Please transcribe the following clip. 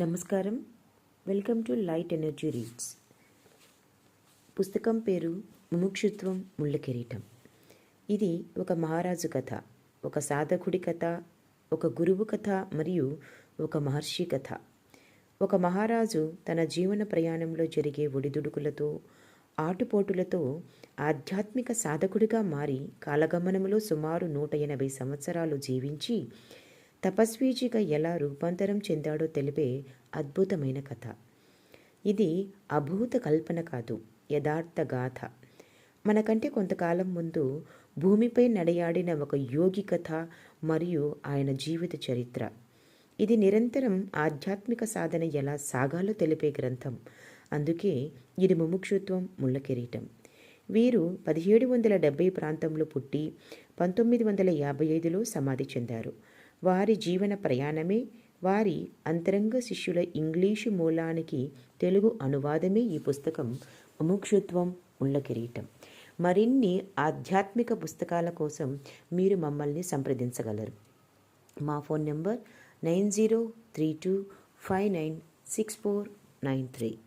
నమస్కారం. Welcome to light energy reads. పుస్తకం పేరు ముముక్షుత్వం ముళ్ళ కిరీటం. ఇది ఒక మహారాజు కథ ఒక సాధకుడి కథ ఒక గురువు కథ మరియు ఒక మహర్షి కథ. ఒక మహారాజు తన జీవన ప్రయాణంలో జరిగే ఒడిదుడుకులతో ఆటుపోటులతో ఆధ్యాత్మిక సాధకుడిగా మారి కాలగమనంలో సుమారు నూట ఎనభై సంవత్సరాలు జీవించి తపస్వీజిగా ఎలా రూపాంతరం చెందాడో తెలిపే అద్భుతమైన కథ. ఇది అభూత కల్పన కాదు యథార్థ గాథ. మనకంటే కొంతకాలం ముందు భూమిపై నడయాడిన ఒక యోగి కథ మరియు ఆయన జీవిత చరిత్ర. ఇది నిరంతరం ఆధ్యాత్మిక సాధన ఎలా సాగాలో తెలిపే గ్రంథం. అందుకే ఇది ముముక్షుత్వం ముళ్ళ కిరీటం. వీరు పదిహేడు వందల డెబ్బై ప్రాంతంలో పుట్టి పంతొమ్మిది వందల యాభై ఐదులో సమాధి చెందారు. వారి జీవన ప్రయాణమే వారి అంతరంగ శిష్యుల ఇంగ్లీషు మూలానికి తెలుగు అనువాదమే ఈ పుస్తకం ముముక్షుత్వం ఉళ్ళ కిరీటం. మరిన్ని ఆధ్యాత్మిక పుస్తకాల కోసం మీరు మమ్మల్ని సంప్రదించగలరు. మా phone number nine zero three two five nine six four nine three.